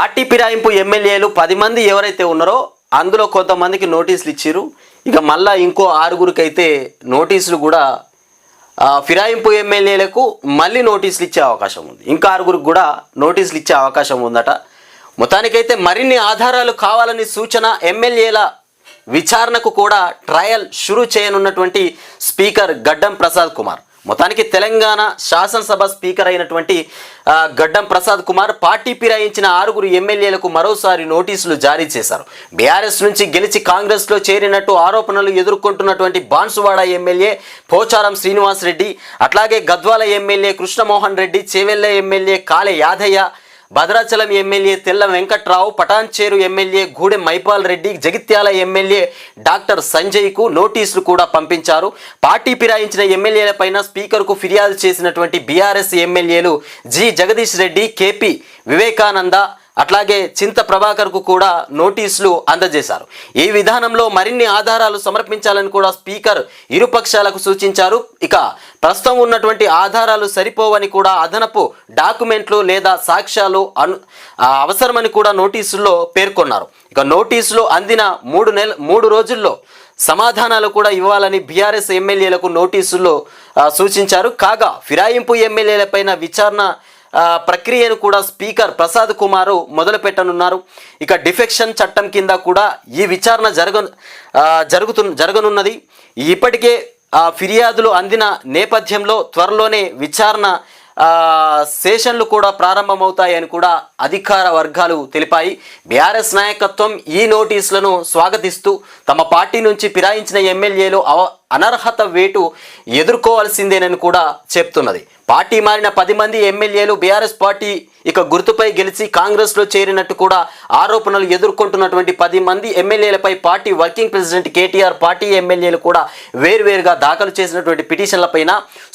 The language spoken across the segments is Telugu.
పార్టీ ఫిరాయింపు ఎమ్మెల్యేలు పది మంది ఎవరైతే ఉన్నారో అందులో కొంతమందికి నోటీసులు ఇచ్చారు ఇక మళ్ళా ఇంకో ఆరుగురికి అయితే నోటీసులు కూడా ఫిరాయింపు ఎమ్మెల్యేలకు మళ్ళీ నోటీసులు ఇచ్చే అవకాశం ఉంది. ఇంకా ఆరుగురికి కూడా నోటీసులు ఇచ్చే అవకాశం ఉందట. మొత్తానికైతే మరిన్ని ఆధారాలు కావాలని సూచన ఎమ్మెల్యేల విచారణకు కూడా ట్రయల్ షురు చేయనున్నటువంటి స్పీకర్ గడ్డం ప్రసాద్ కుమార్. మొత్తానికి తెలంగాణ శాసనసభ స్పీకర్ అయినటువంటి గడ్డం ప్రసాద్ కుమార్ పార్టీ ఫిరాయించిన ఆరుగురు ఎమ్మెల్యేలకు మరోసారి నోటీసులు జారీ చేశారు. బీఆర్ఎస్ నుంచి గెలిచి కాంగ్రెస్లో చేరినట్టు ఆరోపణలు ఎదుర్కొంటున్నటువంటి బాన్సువాడ ఎమ్మెల్యే పోచారం శ్రీనివాస్ రెడ్డి అట్లాగే Gadwal MLA Krishnamohan Reddy Chevella MLA Kale Yadaiah Bhadrachalam MLA Tella Venkatrao Patancheru MLA Gudem Mahipal Reddy Jagtial MLA doctor సంజయ్కు నోటీసులు కూడా పంపించారు. పార్టీ ఫిరాయించిన ఎమ్మెల్యేలపైన స్పీకర్కు ఫిర్యాదు చేసినటువంటి బీఆర్ఎస్ ఎమ్మెల్యేలు G. Jagadish Reddy K P Vivekananda అట్లాగే చింత ప్రభాకర్కు కూడా నోటీసులు అందజేశారు. ఈ విధానంలో మరిన్ని ఆధారాలు సమర్పించాలని కూడా స్పీకర్ ఇరుపక్షాలకు సూచించారు. ఇక ప్రస్తుతం ఉన్నటువంటి ఆధారాలు సరిపోవని కూడా అదనపు డాక్యుమెంట్లు లేదా సాక్ష్యాలు అను అవసరమని కూడా నోటీసుల్లో పేర్కొన్నారు. ఇక నోటీసులు అందిన మూడు నెల మూడు రోజుల్లో సమాధానాలు కూడా ఇవ్వాలని బీఆర్ఎస్ ఎమ్మెల్యేలకు నోటీసుల్లో సూచించారు. కాగా ఫిరాయింపు ఎమ్మెల్యేలపైన విచారణ ప్రక్రియను కూడా స్పీకర్ ప్రసాద్ కుమారు మొదలుపెట్టనున్నారు. ఇక డిఫెక్షన్ చట్టం కింద కూడా ఈ విచారణ జరగ జరుగుతు జరగనున్నది. ఇప్పటికే ఫిర్యాదులు అందిన నేపథ్యంలో త్వరలోనే విచారణ సెషన్లు కూడా ప్రారంభమవుతాయని కూడా అధికార వర్గాలు తెలిపాయి. బీఆర్ఎస్ నాయకత్వం ఈ నోటీసులను స్వాగతిస్తూ తమ పార్టీ నుంచి ఫిరాయించిన ఎమ్మెల్యేలు అవ అనర్హత వేటు ఎదుర్కోవాల్సిందేనని కూడా చెప్తున్నది. పార్టీ మారిన పది మంది ఎమ్మెల్యేలు బీఆర్ఎస్ పార్టీ ఇక గుర్తుపై గెలిచి కాంగ్రెస్లో చేరినట్టు కూడా ఆరోపణలు ఎదుర్కొంటున్నటువంటి పది మంది ఎమ్మెల్యేలపై party working president KTR party ఎమ్మెల్యేలు కూడా వేరువేరుగా దాఖలు చేసినటువంటి పిటిషన్లపైన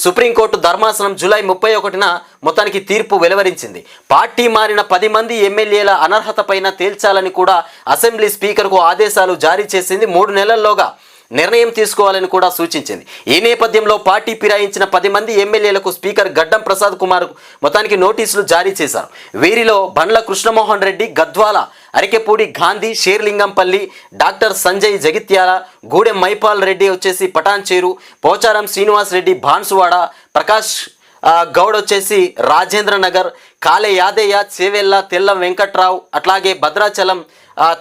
సుప్రీంకోర్టు ధర్మాసనం జూలై ముప్పై ఒకటిన మొత్తానికి తీర్పు వెలువరించింది. పార్టీ మారిన పది మంది ఎమ్మెల్యేల అనర్హత పైన తేల్చాలని కూడా అసెంబ్లీ స్పీకర్కు ఆదేశాలు జారీ చేసింది మూడు నెలల్లోగా. నిర్ణయం తీసుకోవాలని కూడా సూచించింది. ఈ నేపథ్యంలో పార్టీ ఫిరాయించిన పది మంది ఎమ్మెల్యేలకు స్పీకర్ గడ్డం ప్రసాద్ కుమార్ మొత్తానికి నోటీసులు జారీ చేశారు. వీరిలో బండ్ల కృష్ణమోహన్ రెడ్డి గద్వాల అరికెపూడి గాంధీ షేర్లింగంపల్లి డాక్టర్ సంజయ్ జగిత్యాల గూడెం మైపాల్ రెడ్డి వచ్చేసి పటాన్చేరు పోచారం శ్రీనివాస్ రెడ్డి బాన్సువాడ ప్రకాష్ గౌడ్ వచ్చేసి రాజేంద్ర నగర్ కాలే యాదయ్య చేవెల్ల తెల్ల వెంకట్రావు అట్లాగే భద్రాచలం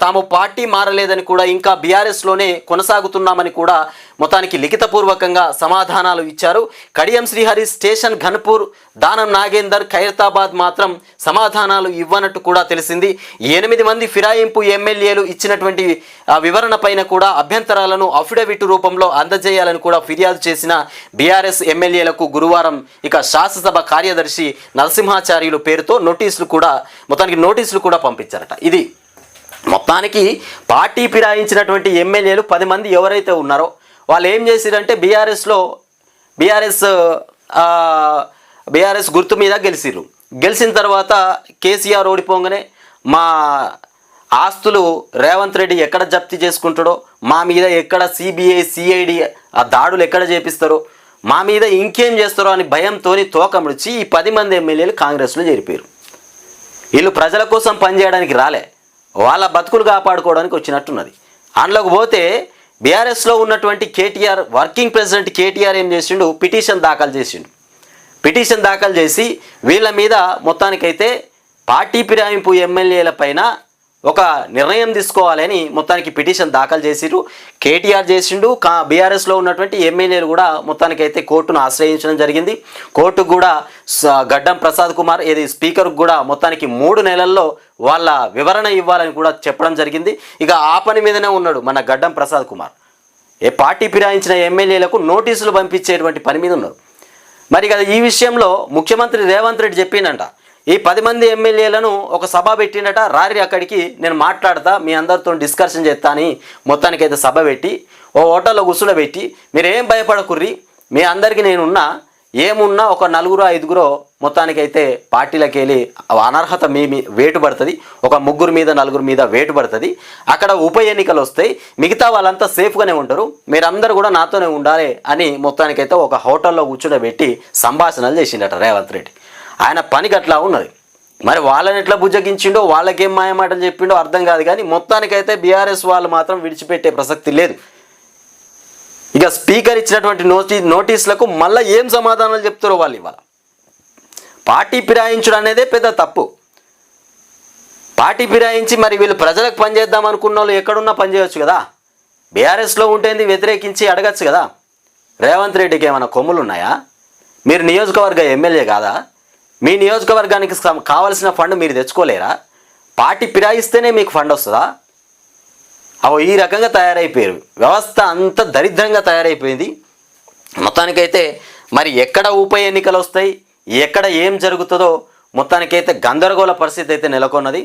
తాము పార్టీ మారలేదని కూడా ఇంకా బీఆర్ఎస్లోనే కొనసాగుతున్నామని కూడా మొత్తానికి లిఖితపూర్వకంగా సమాధానాలు ఇచ్చారు. కడియం శ్రీహరి స్టేషన్ ఘన్పూర్ దానం నాగేందర్ ఖైరతాబాద్ మాత్రం సమాధానాలు ఇవ్వనట్టు కూడా తెలిసింది. ఎనిమిది మంది ఫిరాయింపు ఎమ్మెల్యేలు ఇచ్చినటువంటి వివరణ పైన కూడా అభ్యంతరాలను అఫిడవిట్ రూపంలో అందజేయాలని కూడా ఫిర్యాదు చేసిన బీఆర్ఎస్ ఎమ్మెల్యేలకు గురువారం ఇక శాసనసభ కార్యదర్శి నరసింహాచార్యులు పేరుతో నోటీసులు కూడా మొత్తానికి నోటీసులు కూడా పంపించారట. ఇది మొత్తానికి పార్టీ ఫిరాయించినటువంటి ఎమ్మెల్యేలు పది మంది ఎవరైతే ఉన్నారో వాళ్ళు ఏం చేసిరంటే బీఆర్ఎస్లో బీఆర్ఎస్ బీఆర్ఎస్ గుర్తు మీద గెలిచిర్రు గెలిచిన తర్వాత కేసీఆర్ ఓడిపోగానే మా ఆస్తులు రేవంత్ రెడ్డి ఎక్కడ జప్తి చేసుకుంటాడో మా మీద ఎక్కడ సిబిఐ సిఐడి ఆ దాడులు ఎక్కడ చేపిస్తారో మా మీద ఇంకేం చేస్తారో అని భయంతో తోకముడిచి ఈ పది మంది ఎమ్మెల్యేలు కాంగ్రెస్లో చేరిపోయారు. వీళ్ళు ప్రజల కోసం పనిచేయడానికి రాలే. వాళ్ళ బతుకులు కాపాడుకోవడానికి వచ్చినట్టున్నది. అందులోకి పోతే బీఆర్ఎస్లో ఉన్నటువంటి కేటీఆర్ వర్కింగ్ ప్రెసిడెంట్ కేటీఆర్ ఏం చేసిండు? పిటిషన్ దాఖలు చేసిండు. పిటిషన్ దాఖలు చేసి వీళ్ళ మీద మొత్తానికైతే పార్టీ ఫిరాయింపు ఎమ్మెల్యేల పైన ఒక నిర్ణయం తీసుకోవాలని మొత్తానికి పిటిషన్ దాఖలు చేసిరు కేటీఆర్ చేసిండు కా బీఆర్ఎస్లో ఉన్నటువంటి ఎమ్మెల్యేలు కూడా మొత్తానికైతే కోర్టును ఆశ్రయించడం జరిగింది. కోర్టుకు కూడా స- గడ్డం ప్రసాద్ కుమార్ ఏది స్పీకర్కు కూడా మొత్తానికి మూడు నెలల్లో వాళ్ళ వివరణ ఇవ్వాలని కూడా చెప్పడం జరిగింది. ఇక ఆ పని మీదనే ఉన్నాడు మన గడ్డం ప్రసాద్ కుమార్. ఏ పార్టీ ఫిరాయించిన ఎమ్మెల్యేలకు నోటీసులు పంపించేటువంటి పని మీద ఉన్నారు మరి కదా ఈ విషయంలో ముఖ్యమంత్రి రేవంత్ రెడ్డి చెప్పిందంట ఈ పది మంది ఎమ్మెల్యేలను ఒక సభ పెట్టిండట రారి అక్కడికి నేను మాట్లాడతా మీ అందరితో డిస్కషన్ చేస్తా అని మొత్తానికైతే సభ పెట్టి ఓ హోటల్లో కూర్చుండబెట్టి మీరేం భయపడకుర్రి మీ అందరికీ నేనున్నా ఏమున్నా ఒక నలుగురు ఐదుగురో మొత్తానికైతే పార్టీలకు వెళ్ళి అనర్హత మీ వేటు పడుతుంది. ఒక ముగ్గురు మీద నలుగురు మీద వేటు పడుతుంది. అక్కడ ఉప ఎన్నికలు వస్తాయి. మిగతా వాళ్ళంతా సేఫ్గానే ఉంటారు. మీరందరూ కూడా నాతోనే ఉండాలి అని మొత్తానికైతే ఒక హోటల్లో కూర్చోబెట్టి సంభాషణలు చేసిండట రేవంత్ రెడ్డి. ఆయన పని గట్లా ఉన్నది. మరి వాళ్ళని ఎట్లా బుజ్జగించిండో వాళ్ళకేం మాయమాటలు చెప్పిండో అర్థం కాదు కానీ మొత్తానికైతే బీఆర్ఎస్ వాళ్ళు మాత్రం విడిచిపెట్టే ప్రసక్తి లేదు. ఇక స్పీకర్ ఇచ్చినటువంటి నోటీ నోటీసులకు మళ్ళీ ఏం సమాధానాలు చెప్తారో వాళ్ళు ఇవాళ? పార్టీ ఫిరాయించడం అనేదే పెద్ద తప్పు. పార్టీ ఫిరాయించి మరి వీళ్ళు ప్రజలకు పనిచేద్దాం అనుకున్న వాళ్ళు ఎక్కడున్నా పనిచేయచ్చు కదా? బీఆర్ఎస్లో ఉంటేంది వ్యతిరేకించి అడగచ్చు కదా? రేవంత్ రెడ్డికి ఏమైనా కొమ్ములు ఉన్నాయా? మీరు నియోజకవర్గ ఎమ్మెల్యే కాదా? మీ నియోజకవర్గానికి కావలసిన ఫండ్ మీరు తెచ్చుకోలేరా? పార్టీ ఫిరాయిస్తేనే మీకు ఫండ్ వస్తుందా? అవో ఈ రకంగా తయారైపోయారు. వ్యవస్థ అంత దరిద్రంగా తయారైపోయింది. మొత్తానికైతే మరి ఎక్కడ ఉప ఎన్నికలు వస్తాయి ఎక్కడ ఏం జరుగుతుందో మొత్తానికైతే గందరగోళ పరిస్థితి అయితే నెలకొన్నది.